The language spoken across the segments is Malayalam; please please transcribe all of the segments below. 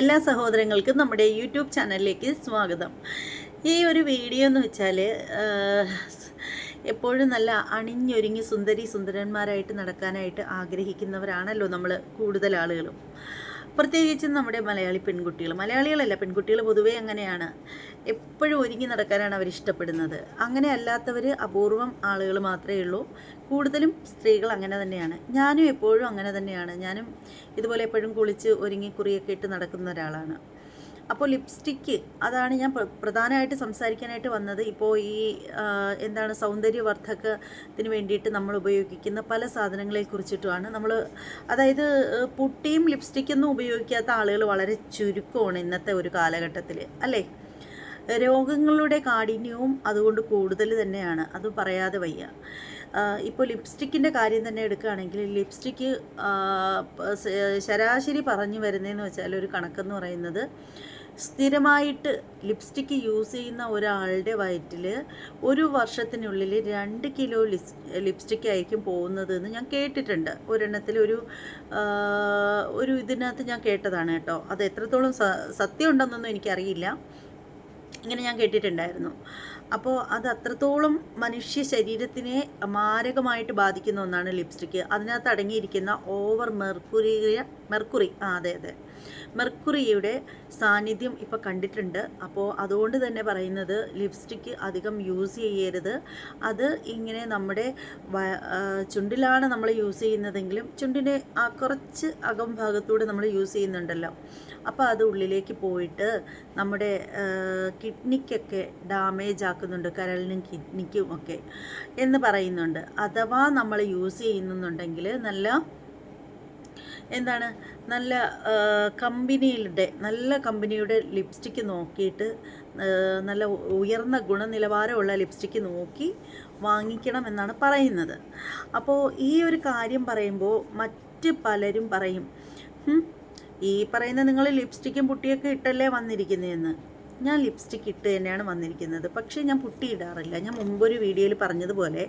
എല്ലാ സഹോദരങ്ങൾക്കും നമ്മുടെ യൂട്യൂബ് ചാനലിലേക്ക് സ്വാഗതം. ഈ ഒരു വീഡിയോ എന്ന് വെച്ചാൽ എപ്പോഴും നല്ല അണിഞ്ഞൊരുങ്ങി സുന്ദരി സുന്ദരന്മാരായിട്ട് നടക്കാനായിട്ട് ആഗ്രഹിക്കുന്നവരാണല്ലോ നമ്മൾ കൂടുതൽ ആളുകളും. പ്രത്യേകിച്ചും നമ്മുടെ മലയാളി പെൺകുട്ടികൾ. മലയാളികളല്ല പെൺകുട്ടികൾ പൊതുവേ അങ്ങനെയാണ്. എപ്പോഴും ഒരുങ്ങി നടക്കാനാണ് അവർ ഇഷ്ടപ്പെടുന്നത്. അങ്ങനെ അല്ലാത്തവർ അപൂർവം ആളുകൾ മാത്രമേ ഉള്ളൂ. കൂടുതലും സ്ത്രീകൾ അങ്ങനെ തന്നെയാണ്. ഞാനും എപ്പോഴും അങ്ങനെ തന്നെയാണ്. ഞാനും ഇതുപോലെ എപ്പോഴും കുളിച്ച് ഒരുങ്ങി കുറിയൊക്കെ ഇട്ട് നടക്കുന്ന ഒരാളാണ്. അപ്പോൾ ലിപ്സ്റ്റിക്ക് അതാണ് ഞാൻ പ്രധാനമായിട്ട് സംസാരിക്കാനായിട്ട് വന്നത്. ഇപ്പോൾ ഈ എന്താണ് സൗന്ദര്യവർദ്ധകത്തിന് വേണ്ടിയിട്ട് നമ്മൾ ഉപയോഗിക്കുന്ന പല സാധനങ്ങളെ കുറിച്ചിട്ടുമാണ്. നമ്മൾ അതായത് പുട്ടിയും ലിപ്സ്റ്റിക്കൊന്നും ഉപയോഗിക്കാത്ത ആളുകൾ വളരെ ചുരുക്കമാണ് ഇന്നത്തെ ഒരു കാലഘട്ടത്തിൽ അല്ലേ? രോഗങ്ങളുടെ കാഠിന്യവും അതുകൊണ്ട് കൂടുതൽ തന്നെയാണ്. അത് പറയാതെ വയ്യ. ഇപ്പോൾ ലിപ്സ്റ്റിക്കിന്റെ കാര്യം തന്നെ എടുക്കുകയാണെങ്കിൽ ലിപ്സ്റ്റിക്ക് ശരാശരി പറഞ്ഞു വരുന്നതെന്ന് വെച്ചാൽ ഒരു കണക്കെന്ന് പറയുന്നത് സ്ഥിരമായിട്ട് ലിപ്സ്റ്റിക്ക് യൂസ് ചെയ്യുന്ന ഒരാളുടെ വയറ്റിൽ ഒരു വർഷത്തിനുള്ളിൽ രണ്ട് കിലോ ലിസ് ലിപ്സ്റ്റിക്ക് ആയിരിക്കും പോകുന്നത് എന്ന് ഞാൻ കേട്ടിട്ടുണ്ട്. ഒരെണ്ണത്തിൽ ഒരു ഒരു ഇതിനകത്ത് ഞാൻ കേട്ടതാണ് കേട്ടോ. അത് എത്രത്തോളം സത്യം ഉണ്ടെന്നൊന്നും എനിക്കറിയില്ല. ഇങ്ങനെ ഞാൻ കേട്ടിട്ടുണ്ടായിരുന്നു. അപ്പോൾ അത് അത്രത്തോളം മനുഷ്യ ശരീരത്തിനെ മാരകമായിട്ട് ബാധിക്കുന്ന ഒന്നാണ് ലിപ്സ്റ്റിക്ക് അതിനകത്ത് അടങ്ങിയിരിക്കുന്ന ഓവർ മെർക്കുറി മെർക്കുറി ആ അതെ അതെ. മെർക്കുറിയുടെ സാന്നിധ്യം ഇപ്പോൾ കണ്ടിട്ടുണ്ട്. അപ്പോൾ അതുകൊണ്ട് തന്നെ പറയുന്നത് ലിപ്സ്റ്റിക്ക് അധികം യൂസ് ചെയ്യരുത്. അത് ഇങ്ങനെ നമ്മുടെ ചുണ്ടിലാണ് നമ്മൾ യൂസ് ചെയ്യുന്നതെങ്കിലും ചുണ്ടിനെ ആ കുറച്ച് അകം ഭാഗത്തൂടെ നമ്മൾ യൂസ് ചെയ്യുന്നുണ്ടല്ലോ. അപ്പോൾ അത് ഉള്ളിലേക്ക് പോയിട്ട് നമ്മുടെ കിഡ്നിക്കൊക്കെ ഡാമേജ് ആക്കുന്നുണ്ട് കരളിനും കിഡ്നിക്കും ഒക്കെ എന്ന് പറയുന്നുണ്ട്. അഥവാ നമ്മൾ യൂസ് ചെയ്യുന്നുണ്ടെങ്കിൽ നല്ല എന്താണ് നല്ല കമ്പനിയുടെ നല്ല കമ്പനിയുടെ ലിപ്സ്റ്റിക്ക് നോക്കിയിട്ട് നല്ല ഉയർന്ന ഗുണനിലവാരമുള്ള ലിപ്സ്റ്റിക്ക് നോക്കി വാങ്ങിക്കണം എന്നാണ് പറയുന്നത്. അപ്പോൾ ഈ ഒരു കാര്യം പറയുമ്പോൾ മറ്റ് പലരും പറയും "ഹും, ഈ പറയുന്ന നിങ്ങൾ ലിപ്സ്റ്റിക്കും പുട്ടിയൊക്കെ ഇട്ടല്ലേ വന്നിരിക്കുന്നതെന്ന്. ഞാൻ ലിപ്സ്റ്റിക്ക് ഇട്ട് തന്നെയാണ് വന്നിരിക്കുന്നത്. പക്ഷേ ഞാൻ പുട്ടി ഇടാറില്ല. ഞാൻ മുമ്പൊരു വീഡിയോയിൽ പറഞ്ഞതുപോലെ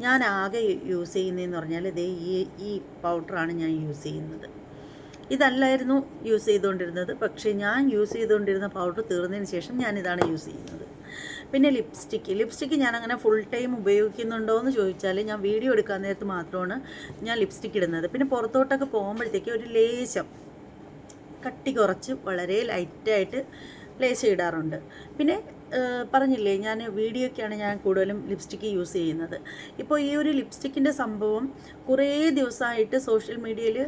ഞാൻ ആകെ യൂസ് ചെയ്യുന്നതെന്ന് പറഞ്ഞാൽ ഇതേ ഈ ഈ പൗഡറാണ് ഞാൻ യൂസ് ചെയ്യുന്നത്. ഇതല്ലായിരുന്നു യൂസ് ചെയ്തുകൊണ്ടിരുന്നത്. പക്ഷേ ഞാൻ യൂസ് ചെയ്തുകൊണ്ടിരുന്ന പൗഡർ തീർന്നതിന് ശേഷം ഞാനിതാണ് യൂസ് ചെയ്യുന്നത്. പിന്നെ ലിപ്സ്റ്റിക്ക്. ലിപ്സ്റ്റിക്ക് ഞാൻ അങ്ങനെ ഫുൾ ടൈം ഉപയോഗിക്കുന്നുണ്ടോ എന്ന് ചോദിച്ചാൽ ഞാൻ വീഡിയോ എടുക്കാൻ നേരത്ത് മാത്രമാണ് ഞാൻ ലിപ്സ്റ്റിക്ക് ഇടുന്നത്. പിന്നെ പുറത്തോട്ടൊക്കെ പോകുമ്പോഴത്തേക്ക് ഒരു ലേശം കട്ടി കുറച്ച് വളരെ ലൈറ്റായിട്ട് ലേസ് ഇടാറുണ്ട്. പിന്നെ പറഞ്ഞില്ലേ ഞാൻ വീഡിയോയ്ക്കാണ് ഞാൻ കൂടുതലും ലിപ്സ്റ്റിക്ക് യൂസ് ചെയ്യുന്നത്. ഇപ്പോൾ ഈ ഒരു ലിപ്സ്റ്റിക്കിന്റെ സംഭവം കുറേ ദിവസമായിട്ട് സോഷ്യൽ മീഡിയയിൽ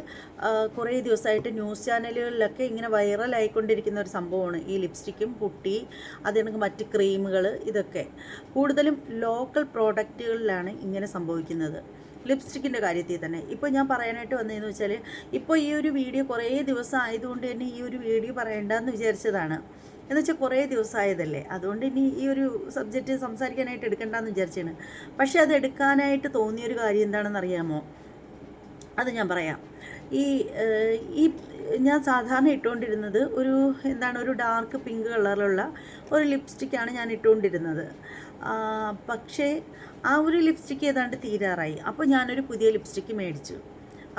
കുറേ ദിവസമായിട്ട് ന്യൂസ് ചാനലുകളിലൊക്കെ ഇങ്ങനെ വൈറലായിക്കൊണ്ടിരിക്കുന്ന ഒരു സംഭവമാണ് ഈ ലിപ്സ്റ്റിക്കും പുട്ടി അതിനൊക്കെ മറ്റ് ക്രീമുകൾ ഇതൊക്കെ. കൂടുതലും ലോക്കൽ പ്രോഡക്റ്റുകളിലാണ് ഇങ്ങനെ സംഭവിക്കുന്നത്. ലിപ്സ്റ്റിക്കിന്റെ കാര്യത്തിൽ തന്നെ. ഇപ്പോൾ ഞാൻ പറയാനായിട്ട് വന്നതെന്ന് വെച്ചാൽ ഇപ്പോൾ ഈ ഒരു വീഡിയോ കുറേ ദിവസം ആയതുകൊണ്ട് തന്നെ ഈ ഒരു വീഡിയോ പറയണ്ടെന്ന് വിചാരിച്ചതാണ്. എന്ന് വെച്ചാൽ കുറേ ദിവസമായതല്ലേ. അതുകൊണ്ട് ഇനി ഈ ഒരു സബ്ജക്റ്റ് സംസാരിക്കാനായിട്ട് എടുക്കണ്ടെന്ന് വിചാരിച്ചാണ് പക്ഷേ അത് എടുക്കാനായിട്ട് തോന്നിയൊരു കാര്യം എന്താണെന്ന് അറിയാമോ? അത് ഞാൻ പറയാം. ഈ ഈ ഞാൻ സാധാരണ ഇട്ടുകൊണ്ടിരുന്നത് ഒരു എന്താണ് ഒരു ഡാർക്ക് പിങ്ക് കളറിലുള്ള ഒരു ലിപ്സ്റ്റിക്കാണ് ഞാൻ ഇട്ടുകൊണ്ടിരുന്നത്. പക്ഷേ ആ ഒരു ലിപ്സ്റ്റിക്ക് ഏതാണ്ട് തീരാറായി. അപ്പോൾ ഞാനൊരു പുതിയ ലിപ്സ്റ്റിക്ക് മേടിച്ചു.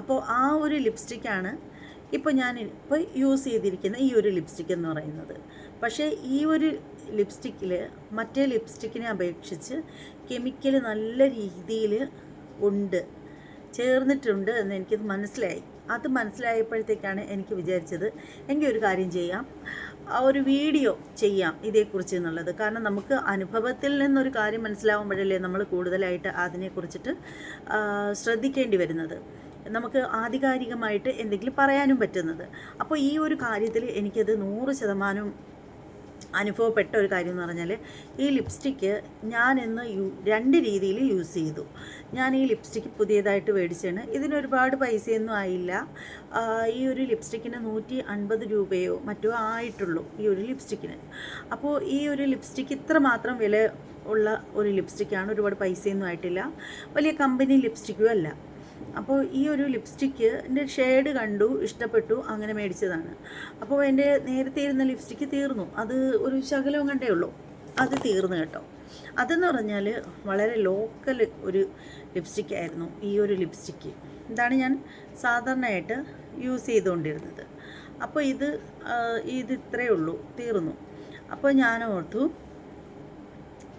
അപ്പോൾ ആ ഒരു ലിപ്സ്റ്റിക്കാണ് ഇപ്പോൾ ഞാൻ ഇപ്പോൾ യൂസ് ചെയ്തിരിക്കുന്ന ഈ ഒരു ലിപ്സ്റ്റിക് എന്ന് പറയുന്നത്. പക്ഷേ ഈ ഒരു ലിപ്സ്റ്റിക്കിൽ മറ്റേ ലിപ്സ്റ്റിക്കിനെ അപേക്ഷിച്ച് കെമിക്കൽ നല്ല രീതിയിൽ ഉണ്ട് ചേർന്നിട്ടുണ്ട് എന്ന് എനിക്ക് മനസ്സിലായി. അത് മനസ്സിലായപ്പോഴത്തേക്കാണ് എനിക്ക് വിചാരിച്ചത് എങ്കിൽ ഒരു കാര്യം ചെയ്യാം. ഒരു വീഡിയോ ചെയ്യാം ഇതേക്കുറിച്ച് എന്നുള്ളത്. കാരണം നമുക്ക് അനുഭവത്തിൽ നിന്നൊരു കാര്യം മനസ്സിലാവുമ്പോഴല്ലേ നമ്മൾ കൂടുതലായിട്ട് അതിനെക്കുറിച്ചിട്ട് ശ്രദ്ധിക്കേണ്ടി വരുന്നത്. നമുക്ക് ആധികാരികമായിട്ട് എന്തെങ്കിലും പറയാനും പറ്റുന്നത്. അപ്പോൾ ഈ ഒരു കാര്യത്തിൽ എനിക്കത് നൂറ് ശതമാനം അനുഭവപ്പെട്ട ഒരു കാര്യം എന്ന് പറഞ്ഞാൽ ഈ ലിപ്സ്റ്റിക്ക് ഞാൻ ഇന്ന് യൂ രണ്ട് രീതിയിൽ യൂസ് ചെയ്തു. ഞാൻ ഈ ലിപ്സ്റ്റിക്ക് പുതിയതായിട്ട് മേടിച്ചാണ് ഇതിനൊരുപാട് പൈസയൊന്നും ആയില്ല. ഈ ഒരു ലിപ്സ്റ്റിക്കിന് നൂറ്റി അൻപത് രൂപയോ മറ്റോ ആയിട്ടുള്ളൂ ഈ ഒരു ലിപ്സ്റ്റിക്കിന്. അപ്പോൾ ഈ ഒരു ലിപ്സ്റ്റിക്ക് ഇത്ര മാത്രം വില ഉള്ള ഒരു ലിപ്സ്റ്റിക്കാണ് ഒരുപാട് പൈസയൊന്നും ആയിട്ടില്ല. വലിയ കമ്പനി ലിപ്സ്റ്റിക്കും അല്ല. അപ്പോൾ ഈ ഒരു ലിപ്സ്റ്റിക്ക് എന്റെ ഷെയ്ഡ് കണ്ടു ഇഷ്ടപ്പെട്ടു അങ്ങനെ മേടിച്ചതാണ്. അപ്പോൾ എന്റെ നേരത്തെ ഇരുന്ന ലിപ്സ്റ്റിക്ക് തീർന്നു. അത് ഒരു ശകലവും കണ്ടേ ഉള്ളൂ. അത് തീർന്നു കേട്ടോ. അതെന്ന് പറഞ്ഞാൽ വളരെ ലോക്കൽ ഒരു ലിപ്സ്റ്റിക് ആയിരുന്നു ഈ ഒരു ലിപ്സ്റ്റിക്ക് ഇതാണ് ഞാൻ സാധാരണയായിട്ട് യൂസ് ചെയ്തുകൊണ്ടിരുന്നത്. അപ്പോൾ ഇത് ഇത് ഇത്രയേ ഉള്ളൂ തീർന്നു. അപ്പോൾ ഞാൻ ഓർത്തു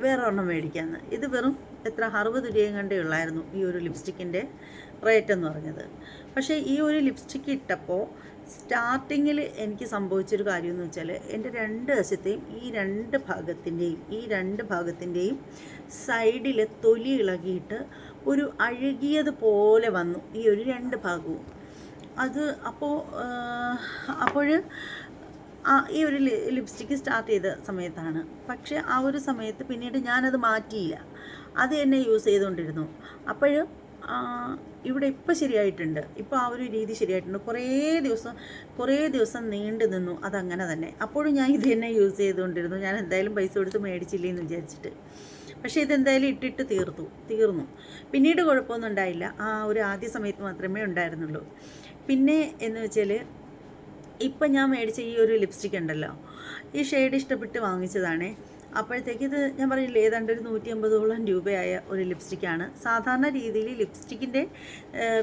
വേറെ ഒരെണ്ണം മേടിക്കാമെന്ന്. ഇത് വെറും എത്ര അറുപത് രൂപയും കണ്ടേ ഉള്ളായിരുന്നു ഈ ഒരു ലിപ്സ്റ്റിക്കിന്റെ റേറ്റ് എന്ന് പറഞ്ഞത്. പക്ഷേ ഈ ഒരു ലിപ്സ്റ്റിക്ക് ഇട്ടപ്പോൾ സ്റ്റാർട്ടിങ്ങിൽ എനിക്ക് സംഭവിച്ചൊരു കാര്യം എന്ന് വെച്ചാൽ എന്റെ രണ്ട് വശത്തെയും ഈ രണ്ട് ഭാഗത്തിന്റെയും ഈ രണ്ട് ഭാഗത്തിന്റെയും സൈഡിൽ തൊലി ഇളകിയിട്ട് ഒരു അഴുകിയതുപോലെ വന്നു ഈ ഒരു രണ്ട് ഭാഗവും. അത് അപ്പോൾ അപ്പോൾ ഈ ഒരു ലിപ്സ്റ്റിക്ക് സ്റ്റാർട്ട് ചെയ്ത സമയത്താണ്. പക്ഷേ ആ ഒരു സമയത്ത് പിന്നീട് ഞാനത് മാറ്റിയില്ല. അത് തന്നെ യൂസ് ചെയ്തുകൊണ്ടിരുന്നു അപ്പോൾ ഇവിടെ ഇപ്പോൾ ശരിയായിട്ടുണ്ട്. ഇപ്പോൾ ആ ഒരു രീതി ശരിയായിട്ടുണ്ട്. കുറേ ദിവസം കുറേ ദിവസം നീണ്ടു നിന്നു. അതങ്ങനെ തന്നെ. അപ്പോഴും ഞാൻ ഇത് തന്നെ യൂസ് ചെയ്തുകൊണ്ടിരുന്നു. ഞാൻ എന്തായാലും പൈസ കൊടുത്ത് മേടിച്ചില്ലേ എന്ന് വിചാരിച്ചിട്ട്. പക്ഷേ ഇതെന്തായാലും ഇട്ടിട്ട് തീർത്തു തീർന്നു. പിന്നീട് കുഴപ്പമൊന്നും ഉണ്ടായില്ല. ആ ഒരു ആദ്യ സമയത്ത് മാത്രമേ ഉണ്ടായിരുന്നുള്ളൂ. പിന്നെ എന്ന് വെച്ചാൽ ഇപ്പം ഞാൻ മേടിച്ച ഈ ഒരു ലിപ്സ്റ്റിക് ഉണ്ടല്ലോ. ഈ ഷെയ്ഡ് ഇഷ്ടപ്പെട്ട് വാങ്ങിച്ചതാണേ. അപ്പോഴത്തേക്ക് ഇത് ഞാൻ പറഞ്ഞില്ലേ ഏതാണ്ട് ഒരു നൂറ്റി അമ്പതോളം രൂപയായ ഒരു ലിപ്സ്റ്റിക്കാണ്. സാധാരണ രീതിയിൽ ലിപ്സ്റ്റിക്കിന്റെ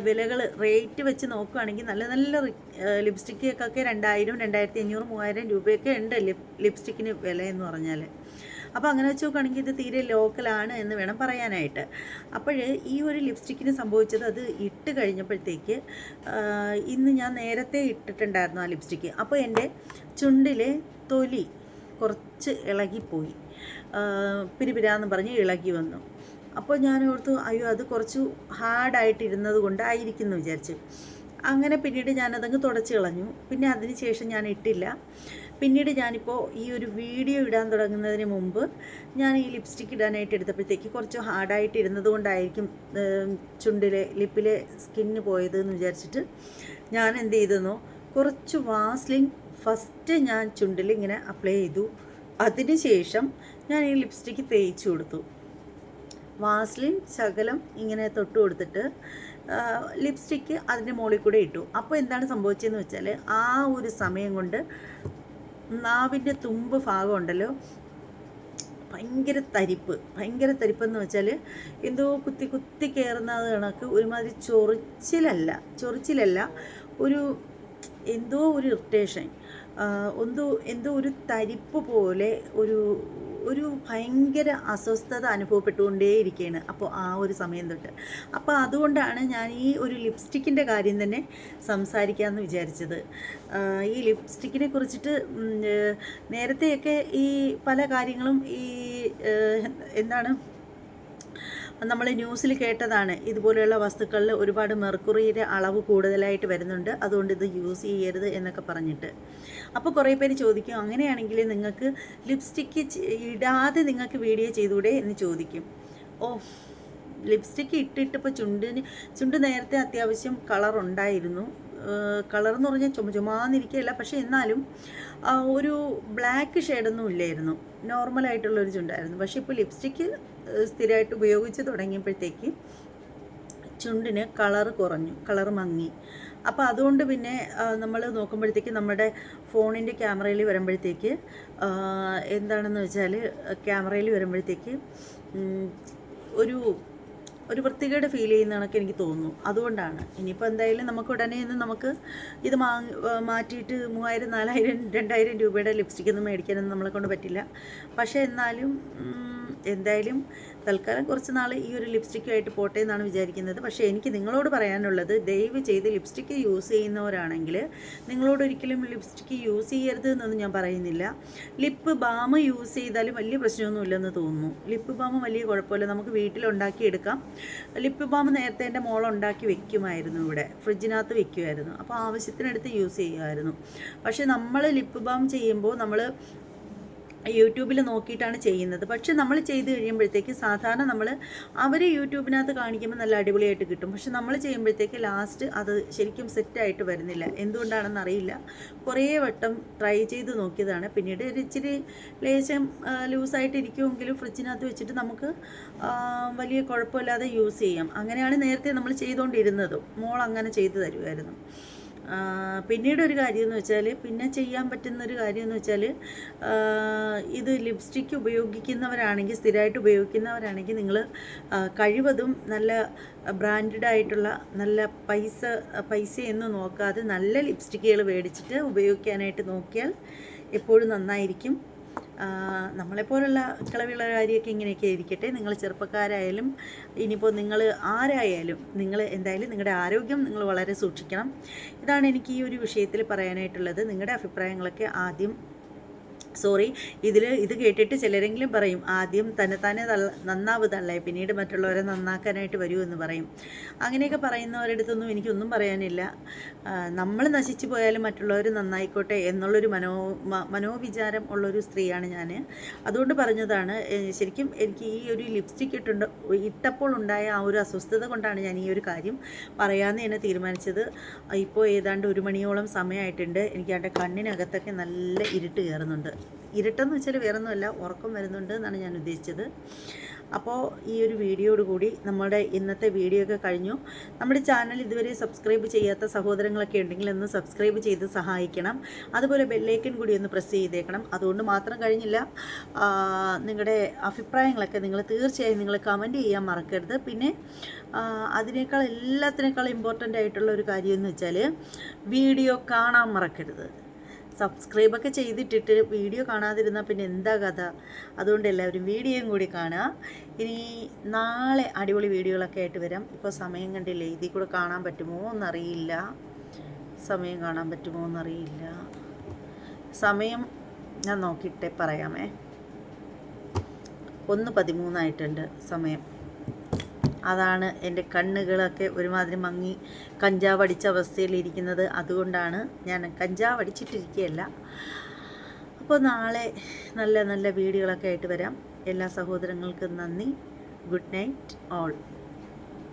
വിലകൾ റേറ്റ് വെച്ച് നോക്കുകയാണെങ്കിൽ നല്ല നല്ല ലിപ്സ്റ്റിക്കൊക്കെ രണ്ടായിരം രണ്ടായിരത്തി അഞ്ഞൂറ് മൂവായിരം രൂപയൊക്കെ ഉണ്ട് ലിപ് ലിപ്സ്റ്റിക്കിന് വില എന്ന് പറഞ്ഞാൽ അപ്പോൾ അങ്ങനെ വെച്ച് നോക്കുകയാണെങ്കിൽ ഇത് തീരെ ലോക്കലാണ് എന്ന് വേണം പറയാനായിട്ട്. അപ്പോൾ ഈ ഒരു ലിപ്സ്റ്റിക്കിന് സംഭവിച്ചത് അത് ഇട്ട് കഴിഞ്ഞപ്പോഴത്തേക്ക് ഇന്ന് ഞാൻ നേരത്തെ ഇട്ടിട്ടുണ്ടായിരുന്നു ആ ലിപ്സ്റ്റിക്ക്. അപ്പോൾ എന്റെ ചുണ്ടിലെ തൊലി കുറച്ച് ഇളകിപ്പോയി. പിരിപിരാന്ന് പറഞ്ഞ് ഇളകി വന്നു. അപ്പോൾ ഞാൻ ഓർത്തു അയ്യോ അത് കുറച്ച് ഹാർഡായിട്ടിരുന്നത് കൊണ്ടായിരിക്കുന്നു വിചാരിച്ചു. അങ്ങനെ പിന്നീട് ഞാനതങ്ങ് തുടച്ച് കളഞ്ഞു. പിന്നെ അതിന് ശേഷം ഞാൻ ഇട്ടില്ല. പിന്നീട് ഞാനിപ്പോൾ ഈ ഒരു വീഡിയോ ഇടാൻ തുടങ്ങുന്നതിന് മുമ്പ് ഞാൻ ഈ ലിപ്സ്റ്റിക്ക് ഇടാനായിട്ട് എടുത്തപ്പോഴത്തേക്ക് കുറച്ച് ഹാർഡായിട്ട് ഇരുന്നത് കൊണ്ടായിരിക്കും ചുണ്ടിലെ ലിപ്പിലെ സ്കിന്ന് പോയത് എന്ന് വിചാരിച്ചിട്ട് ഞാൻ എന്ത് ചെയ്തെന്നോ കുറച്ച് വാസ്ലിൻ ഫസ്റ്റ് ഞാൻ ചുണ്ടിൽ ഇങ്ങനെ അപ്ലൈ ചെയ്തു. അതിനുശേഷം ഞാൻ ഈ ലിപ്സ്റ്റിക്ക് തേച്ച് കൊടുത്തു. വാസ്ലിൻ ശകലം ഇങ്ങനെ തൊട്ട് കൊടുത്തിട്ട് ലിപ്സ്റ്റിക്ക് അതിന്റെ മുകളിൽ കൂടെ ഇട്ടു. അപ്പോൾ എന്താണ് സംഭവിച്ചതെന്ന് വെച്ചാൽ ആ ഒരു സമയം കൊണ്ട് നാവിന്റെ തുമ്പ് ഭാഗം ഉണ്ടല്ലോ ഭയങ്കര തരിപ്പ്. ഭയങ്കര തരിപ്പെന്ന് വെച്ചാൽ എന്തോ കുത്തി കുത്തി കയറുന്നത് കണക്ക് ഒരുമാതിരി ചൊറിച്ചിലല്ല ചൊറിച്ചിലല്ല ഒരു എന്തോ ഒരു ഇറിറ്റേഷൻ എന്തോ എന്തോ ഒരു തരിപ്പ് പോലെ ഒരു ഒരു ഭയങ്കര അസ്വസ്ഥത അനുഭവപ്പെട്ടുകൊണ്ടേയിരിക്കുകയാണ് അപ്പോൾ ആ ഒരു സമയം തൊട്ട്. അപ്പോൾ അതുകൊണ്ടാണ് ഞാൻ ഈ ഒരു ലിപ്സ്റ്റിക്കിന്റെ കാര്യം തന്നെ സംസാരിക്കാമെന്ന് വിചാരിച്ചത്. ഈ ലിപ്സ്റ്റിക്കിനെ കുറിച്ചിട്ട് നേരത്തെയൊക്കെ ഈ പല കാര്യങ്ങളും ഈ എന്താണ് നമ്മൾ ന്യൂസിൽ കേട്ടതാണ് ഇതുപോലെയുള്ള വസ്തുക്കളിൽ ഒരുപാട് മെർക്കുറിയുടെ അളവ് കൂടുതലായിട്ട് വരുന്നുണ്ട്. അതുകൊണ്ട് ഇത് യൂസ് ചെയ്യരുത് എന്നൊക്കെ പറഞ്ഞിട്ട്. അപ്പോൾ കുറേ പേര് ചോദിക്കും അങ്ങനെയാണെങ്കിൽ നിങ്ങൾക്ക് ലിപ്സ്റ്റിക്ക് ഇടാതെ നിങ്ങൾക്ക് വീഡിയോ ചെയ്തുകൂടെ? എന്ന് ചോദിക്കും. ഓ ലിപ്സ്റ്റിക്ക് ഇട്ടിട്ടിപ്പോൾ ചുണ്ടിന് ചുണ്ട് നേരത്തെ അത്യാവശ്യം കളർ ഉണ്ടായിരുന്നു. കളർ എന്ന് പറഞ്ഞാൽ ചുമ ചുമാന്നിരിക്കുകയല്ല. പക്ഷേ എന്നാലും ഒരു ബ്ലാക്ക് ഷെയ്ഡൊന്നും ഇല്ലായിരുന്നു. നോർമലായിട്ടുള്ളൊരു ചുണ്ടായിരുന്നു. പക്ഷേ ഇപ്പോൾ ലിപ്സ്റ്റിക്ക് സ്ഥിരമായിട്ട് ഉപയോഗിച്ച് തുടങ്ങിയപ്പോഴത്തേക്ക് ചുണ്ടിന് കളർ കുറഞ്ഞു കളർ മങ്ങി. അപ്പോൾ അതുകൊണ്ട് പിന്നെ നമ്മൾ നോക്കുമ്പോഴത്തേക്ക് നമ്മുടെ ഫോണിന്റെ ക്യാമറയിൽ വരുമ്പോഴത്തേക്ക് എന്താണെന്ന് വെച്ചാൽ ക്യാമറയിൽ വരുമ്പോഴത്തേക്ക് ഒരു ഒരു വൃത്തികേട് ഫീൽ ചെയ്യുന്ന കണക്ക് എനിക്ക് തോന്നുന്നു. അതുകൊണ്ടാണ്. ഇനിയിപ്പോൾ എന്തായാലും നമുക്ക് ഉടനെ നിന്ന് നമുക്ക് ഇത് മാ മാറ്റിയിട്ട് മൂവായിരം നാലായിരം രണ്ടായിരം രൂപയുടെ ലിപ്സ്റ്റിക്കൊന്നും മേടിക്കാനൊന്നും നമ്മളെ കൊണ്ട് പറ്റില്ല. പക്ഷേ എന്നാലും എന്തായാലും തൽക്കാലം കുറച്ച് നാൾ ഈ ഒരു ലിപ്സ്റ്റിക്കുമായിട്ട് പോട്ടെ എന്നാണ് വിചാരിക്കുന്നത്. പക്ഷേ എനിക്ക് നിങ്ങളോട് പറയാനുള്ളത് ദയവ് ചെയ്ത് ലിപ്സ്റ്റിക്ക് യൂസ് ചെയ്യുന്നവരാണെങ്കിൽ നിങ്ങളോട് ഒരിക്കലും ലിപ്സ്റ്റിക്ക് യൂസ് ചെയ്യരുത് എന്നൊന്നും ഞാൻ പറയുന്നില്ല. ലിപ്പ് ബാം യൂസ് ചെയ്താലും വലിയ പ്രശ്നമൊന്നുമില്ലെന്ന് തോന്നുന്നു. ലിപ്പ് ബാം വലിയ കുഴപ്പമില്ല. നമുക്ക് വീട്ടിലുണ്ടാക്കിയെടുക്കാം ലിപ്പ് ബാം നേരത്തെ എന്റെ മോൾ ഉണ്ടാക്കി വെക്കുമായിരുന്നു ഇവിടെ. ഫ്രിഡ്ജിനകത്ത് വെക്കുമായിരുന്നു. അപ്പോൾ ആവശ്യത്തിനടുത്ത് യൂസ് ചെയ്യുമായിരുന്നു. പക്ഷേ നമ്മൾ ലിപ്പ് ബാം ചെയ്യുമ്പോൾ നമ്മൾ യൂട്യൂബിൽ നോക്കിയിട്ടാണ് ചെയ്യുന്നത്. പക്ഷെ നമ്മൾ ചെയ്ത് കഴിയുമ്പോഴത്തേക്ക് സാധാരണ നമ്മൾ അവർ യൂട്യൂബിനകത്ത് കാണിക്കുമ്പോൾ നല്ല അടിപൊളിയായിട്ട് കിട്ടും. പക്ഷെ നമ്മൾ ചെയ്യുമ്പോഴത്തേക്ക് ലാസ്റ്റ് അത് ശരിക്കും സെറ്റായിട്ട് വരുന്നില്ല. എന്തുകൊണ്ടാണെന്ന് അറിയില്ല. കുറേ വട്ടം ട്രൈ ചെയ്ത് നോക്കിയതാണ്. പിന്നീട് ഒരു ഇച്ചിരി ലേശം ലൂസായിട്ട് ഇരിക്കുമെങ്കിലും ഫ്രിഡ്ജിനകത്ത് വെച്ചിട്ട് നമുക്ക് വലിയ കുഴപ്പമില്ലാതെ യൂസ് ചെയ്യാം. അങ്ങനെയാണ് നേരത്തെ നമ്മൾ ചെയ്തുകൊണ്ടിരുന്നതും മോൾ അങ്ങനെ ചെയ്തു തരുമായിരുന്നു പിന്നീട് ഒരു കാര്യം എന്ന് വെച്ചാൽ പിന്നെ ചെയ്യാൻ പറ്റുന്ന ഒരു കാര്യം എന്ന് വെച്ചാൽ ഇത് ലിപ്സ്റ്റിക്ക് ഉപയോഗിക്കുന്നവരാണെങ്കിൽ സ്ഥിരമായിട്ട് ഉപയോഗിക്കുന്നവരാണെങ്കിൽ നിങ്ങൾ കഴിവതും നല്ല ബ്രാൻഡഡ് ആയിട്ടുള്ള നല്ല പൈസ പൈസയൊന്നും നോക്കാതെ നല്ല ലിപ്സ്റ്റിക്കുകൾ മേടിച്ചിട്ട് ഉപയോഗിക്കാനായിട്ട് നോക്കിയാൽ എപ്പോഴും നന്നായിരിക്കും. നമ്മളെപ്പോലുള്ള കിളവിളകാരിയൊക്കെ ഇങ്ങനെയൊക്കെ ഇരിക്കട്ടെ. നിങ്ങൾ ചെറുപ്പക്കാരായാലും ഇനിയിപ്പോൾ നിങ്ങൾ ആരായാലും നിങ്ങൾ എന്തായാലും നിങ്ങളുടെ ആരോഗ്യം നിങ്ങൾ വളരെ സൂക്ഷിക്കണം. ഇതാണ് എനിക്ക് ഈ ഒരു വിഷയത്തിൽ പറയാനായിട്ടുള്ളത്. നിങ്ങളുടെ അഭിപ്രായങ്ങളൊക്കെ ആദ്യം സോറി ഇതിൽ ഇത് കേട്ടിട്ട് ചിലരെങ്കിലും പറയും ആദ്യം തന്നെ തന്നെ തള്ള നന്നാവ് തള്ളേ പിന്നീട് മറ്റുള്ളവരെ നന്നാക്കാനായിട്ട് വരൂ എന്ന് പറയും. അങ്ങനെയൊക്കെ പറയുന്നവരുടെ അടുത്തൊന്നും എനിക്കൊന്നും പറയാനില്ല. നമ്മൾ നശിച്ചു പോയാലും മറ്റുള്ളവർ നന്നായിക്കോട്ടെ എന്നുള്ളൊരു മനോ മനോവിചാരം ഉള്ളൊരു സ്ത്രീയാണ് ഞാൻ അതുകൊണ്ട് പറഞ്ഞതാണ് ശരിക്കും എനിക്ക് ഈ ഒരു ലിപ്സ്റ്റിക് ഇട്ടുണ്ട് ഇട്ടപ്പോൾ ഉണ്ടായ ആ ഒരു അസ്വസ്ഥത കൊണ്ടാണ് ഞാൻ ഈ ഒരു കാര്യം പറയാമെന്ന് തന്നെ തീരുമാനിച്ചത്. ഇപ്പോൾ ഏതാണ്ട് ഒരു മണിയോളം സമയമായിട്ടുണ്ട് എനിക്ക് എന്റെ കണ്ണിനകത്തൊക്കെ നല്ല ഇരുട്ട് കയറുന്നുണ്ട്. ഇരുട്ടെന്ന് വെച്ചാൽ വേറൊന്നുമല്ല ഉറക്കം വരുന്നുണ്ട് എന്നാണ് ഞാൻ ഉദ്ദേശിച്ചത്. അപ്പോൾ ഈ ഒരു വീഡിയോയോട് കൂടി നമ്മുടെ ഇന്നത്തെ വീഡിയോ ഒക്കെ കഴിഞ്ഞു. നമ്മുടെ ചാനൽ ഇതുവരെ സബ്സ്ക്രൈബ് ചെയ്യാത്ത സഹോദരങ്ങളൊക്കെ ഉണ്ടെങ്കിൽ ഒന്ന് സബ്സ്ക്രൈബ് ചെയ്ത് സഹായിക്കണം. അതുപോലെ ബെല്ലൈക്കൻ കൂടി ഒന്ന് പ്രസ് ചെയ്തേക്കണം. അതുകൊണ്ട് മാത്രം കഴിഞ്ഞില്ല. നിങ്ങളുടെ അഭിപ്രായങ്ങളൊക്കെ നിങ്ങൾ തീർച്ചയായും നിങ്ങൾ കമന്റ് ചെയ്യാൻ മറക്കരുത്. പിന്നെ അതിനേക്കാൾ എല്ലാത്തിനേക്കാൾ ഇമ്പോർട്ടന്റ് ആയിട്ടുള്ള ഒരു കാര്യം എന്ന് വെച്ചാൽ വീഡിയോ കാണാൻ മറക്കരുത്. സബ്സ്ക്രൈബൊക്കെ ചെയ്തിട്ടിട്ട് വീഡിയോ കാണാതിരുന്നാൽ പിന്നെ എന്താ കഥ? അതുകൊണ്ട് എല്ലാവരും വീഡിയോയും കൂടി കാണുക ഇനി നാളെ അടിപൊളി വീഡിയോകളൊക്കെ ആയിട്ട് വരാം. ഇപ്പോൾ സമയം കണ്ടില്ലേ? ഇതിൽ കൂടെ കാണാൻ പറ്റുമോ എന്നറിയില്ല. സമയം കാണാൻ പറ്റുമോ എന്നറിയില്ല. സമയം ഞാൻ നോക്കിയിട്ടേ പറയാമേ. ഒന്ന് പതിമൂന്നായിട്ടുണ്ട് സമയം. അതാണ് എന്റെ കണ്ണുകളൊക്കെ ഒരുമാതിരി മങ്ങി കഞ്ചാവ് അടിച്ച അവസ്ഥയിലിരിക്കുന്നത് അതുകൊണ്ടാണ് ഞാൻ കഞ്ചാവ് അടിച്ചിട്ടിരിക്കുകയല്ല അപ്പോൾ നാളെ നല്ല നല്ല വീഡിയോകളൊക്കെ ആയിട്ട് വരാം. എല്ലാ സഹോദരങ്ങൾക്കും നന്ദി. Good night all.